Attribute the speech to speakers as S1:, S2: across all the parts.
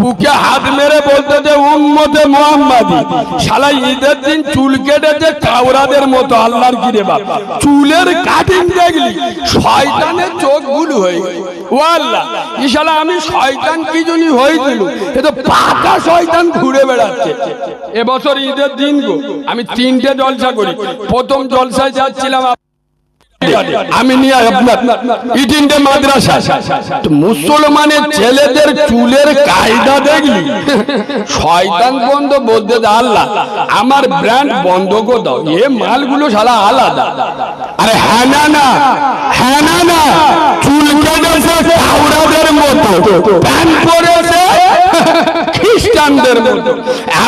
S1: বুকে হাত মেরে বলতে যে ঈদের দিন চুল কেটেছে কাউরাদের মতো, আল্লাহর চুলের কাটিং দেখলি, শয়তানের চোখ হয়ে আমি শয়তান কি জন্য হয়েছিল? এ তো পাকা শয়তান ঘুরে বেড়াচ্ছে। এবছর ঈদের দিন আমি তিনটে জলসা করি। প্রথম জলসায় যাচ্ছিলাম আমি নিয়ে আপনার। ইটিনটে মাদ্রাসা। মুসলমানের ছেলেদের চুলের কায়দা দেখলি? শয়তান বন্ধ বলতে আল্লাহ, আমার ব্র্যান্ড বন্ধ করে দাও। এ মালগুলো সারা আলাদা। আরে হ্যাঁ না না। হ্যাঁ না চুল কেটেছে মতো। প্যান্ট পরেছে। খ্রিস্টানদের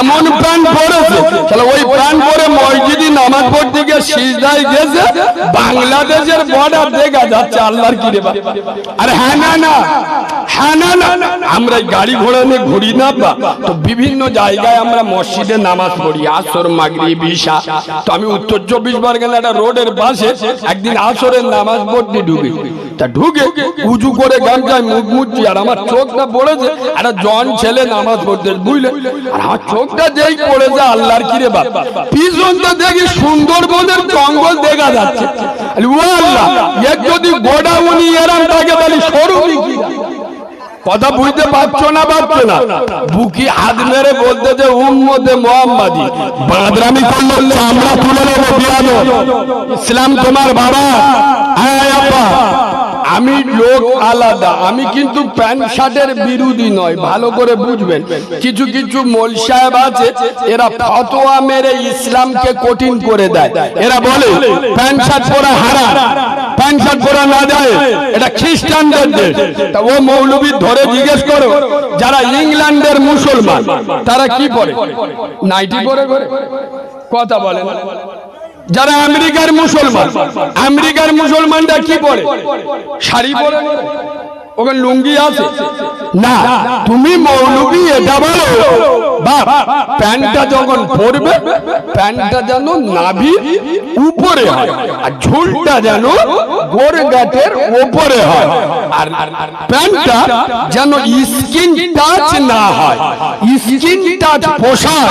S1: এমন প্যান্ট পরেছে তাহলে ওই প্যান্ট পরে মসজিদে নামাজ পড়তে গিয়ে সিজদায় গেছে, বাংলাদেশের বর্ডার দেখা যাচ্ছে, আল্লাহর কি রে? আরে হ্যাঁ না না হ্যাঁ না না আমরা গাড়ি ঘোড়া নিয়ে ঘুরি না বা। তো বিভিন্ন জায়গায় আমরা মসজিদে নামাজ পড়ি, আসর, মাগরিব, ঈশা। তো আমি উত্তর চব্বিশ পরগনা একটা রোডের পাশে একদিন আসরের নামাজ পড়তে ঢুকে। তা ঢুকে উজু করে গামছায় মুখ মুচ্ছি। আর আমার চোখটা পড়েছে একটা জন ছেলে নামাজ পড়তে বুঝলে আর আমার চোখটা যেই পড়েছে আল্লাহর কিরে বাপ। পিছন তো দেখি সুন্দরবনের জঙ্গল দেখা যাচ্ছে। ও আল্লাহ এর যদি গোডাউনি এরাম থাকে তাহলে সরু কথা বুঝতে পারছ না পারছ না। বুকি হাত মেরে বলতে যে উম্মতে মোহাম্মদি। বাদরামি করলে চামড়া তুলে নেব ইসলাম তোমার বাবা। হ্যাঁ আব্বা। আমি লোক আলাদা। আমি কিন্তু প্যান্ট শার্টের বিরোধী নয়। ভালো করে বুঝবেন। কিছু কিছু মোল সাহেব আছে এরা ফতোয়া মেরে ইসলামকে কঠিন করে দেয়। এরা বলে প্যান্ট শার্ট পরা হারা প্যান্ট শার্ট পরা না যায় এটা খ্রিস্টানদের দেশ। তা ও মৌলবী ধরে জিজ্ঞেস করো যারা ইংল্যান্ডের মুসলমান তারা কি পরে নাইটি পরে করে কথা বলে না। যারা আমেরিকার মুসলমান আমেরিকার মুসলমানরা কি পরে? শাড়ি পরে? ওখানে লুঙ্গি আছে? না তুমি মৌলবী এটা বলো। বাপ প্যান্টটা যখন পরবে প্যান্টটা যেন নাভি উপরে হয় আর ঝুলটা যেন গোড় গাটের উপরে হয়। আর প্যান্টটা যেন স্কিন টাচ না হয়। স্কিন টাচ পোশাক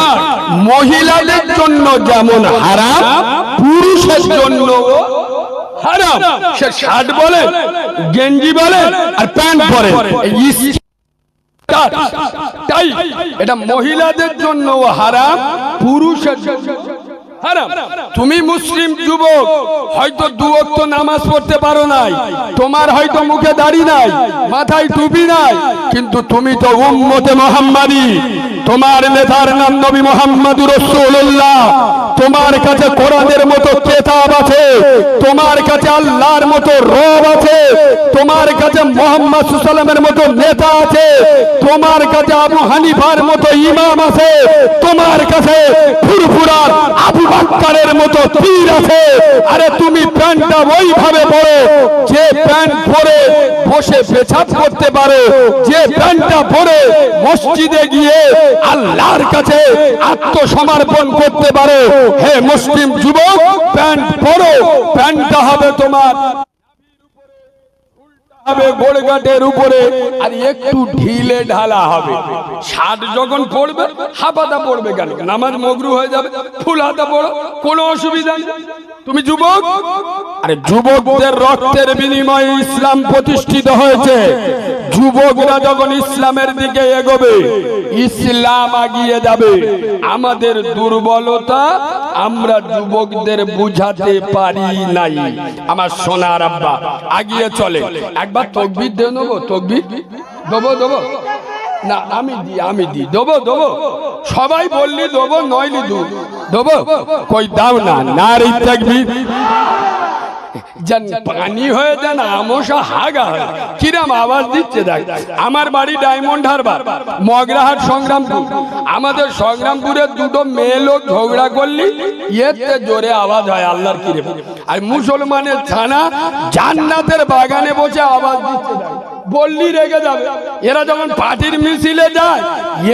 S1: মহিলাদের জন্য যেমন হারাম পুরুষের জন্য হারাম। সে শার্ট বলে গেঞ্জি বলে আর প্যান্ট পরে। তাই এটা মহিলাদের জন্য হারাম পুরুষের জন্য। তুমি মুসলিম যুবক, হয়তো নামাজ পড়তে পারো নাই, তোমার হয়তো মুখে দাড়ি নাই, মাথায় টুপি নাই, কিন্তু তুমি তো উম্মতে তোমার নেতার নাম নবী রাসূলুল্লাহ। তোমার কাছে কোরআনের মতো কেতাব আছে, তোমার কাছে আল্লাহর মতো রব আছে, তোমার কাছে মোহাম্মদ সুসালামের মতো নেতা আছে, তোমার কাছে আবু হানিফার মতো ইমাম আছে, তোমার কাছে ফুরফুরার আবু বাক্কারের মতো পীর আছে। আরে তুমি প্যান্টটা ওইভাবে পরে, যে প্যান্ট পরে বসে পেছাব করতে পারো, যে প্যান্টটা পরে মসজিদে গিয়ে আল্লাহর কাছে আত্মসমর্পণ করতে পারো। হে মুসলিম যুবক, প্যান্ট পরো, প্যান্টটা হবে তোমার হবে গোড়গাটের উপরে, আর একটু ঢিলে ঢালা হবে। ছাদ যখন পড়বে হাফাতা পড়বে কেন? নামাজ মগরু হয়ে যাবে, ফুল হাতা পড়ো, কোনো অসুবিধা নেই। তুমি যুবক? আরে যুবকদের রক্তের বিনিময়ে ইসলাম প্রতিষ্ঠিত হয়েছে। যুবকরা যখন ইসলামের দিকে এগোবে, ইসলাম আগিয়ে যাবে। আমাদের দুর্বলতা আমরা যুবকদের বুঝাতে পারি নাই। আমার সোনার আব্বা, আগিয়ে চলে। একবার তকবির দিয়ে নেব, তকবির? দেবো দেবো? না, আমি দি আমি দি। দেবো দেবো? সবাই বললি দেবো, নইলি দু। দেবো? কই দাও না না রে তকবির। যেন পানি হয়ে যেন আমসা হাগা হয় কিরাম আওয়াজ দিচ্ছে দেখ। আমার বাড়ি ডায়মন্ড হারবার, মগরাহাট সংগ্রামপুর। আমাদের সংগ্রামপুরে দুটো মেয়ে লোক ঝগড়া করলি এতে জোরে আওয়াজ হয়, আল্লাহর কিরে। আর মুসলমানের থানা জান্নাতের বাগানে বসে আওয়াজ দিচ্ছে দেখ। বললি রেগে যাবে। এরা যখন পার্টির মিছিলে যায়,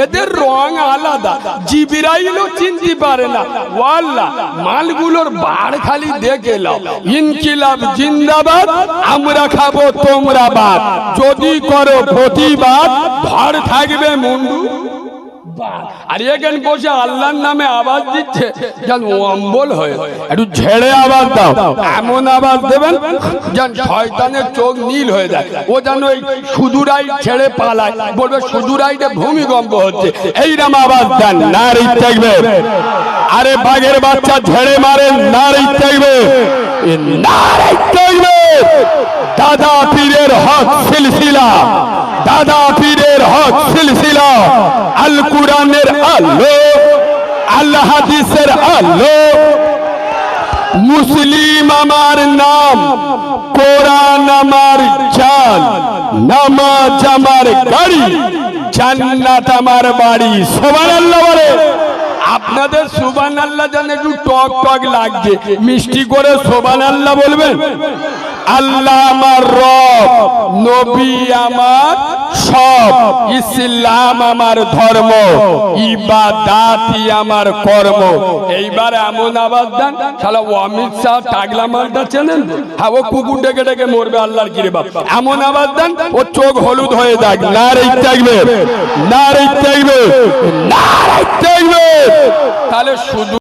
S1: এদের রং আলাদা। জিবিরাইলও চিনতে পারে না। ওয়াল্লাহ মালগুলোর বাড় খালি দেখে লাও ইনকিলাব জিন্দাবাদ, আমরা খাব তোমরা বাদ। যদি করো প্রতিবাদ ভর থাকবে মুন্ডু। আর এখানে বসে আল্লাহর নামে আওয়াজ দিচ্ছে, যেন অম্বল হয়ে, একটু ঝেড়ে দাও। এমন দেবেন যেন শয়তানের চোখ নীল হয়ে যায়। ও যেন ওই ছেড়ে পালায়। বলবে ভূমিকম্প হচ্ছে। এইরকম আওয়াজ দেন, নারী থাকবে আরে বাঘের বাচ্চা ঝেড়ে মারেন নারী থাকবে নারী থাকবে দাদা পীরের হক সিলসিলা, দাদা পীরের হক সিলসিলা। আল কোরআনের আলো আল্লাহ হাদিসের আলো। মুসলিম আমার নাম, কোরআন আমার চাল নামাজ আমার গাড়ি, জান্নাত আমার বাড়ি। সবার আল্লাহ বলে, আপনাদের সুবান আল্লাহ জানে একটু টক টক লাগছে। মিষ্টি করে সোবান আল্লাহ বলবেন। আল্লাহ আমার রব, নবী আমার সব, ইসলাম আমার ধর্ম, ইবাদাতি আমার কর্ম। এইবার এমন আওয়াজ দেন, শালা অমিত শাহ টাগলা মালটা চেনেন? হ্যাঁ ও কুকুর ডেকে ডেকে মরবে আল্লাহর কিরে বাপ এমন আওয়াজ দেন, ও চোখ হলুদ হয়ে যাক না রে থাকবে না রে থাকবে না রে থাকবে তাহলে শুধু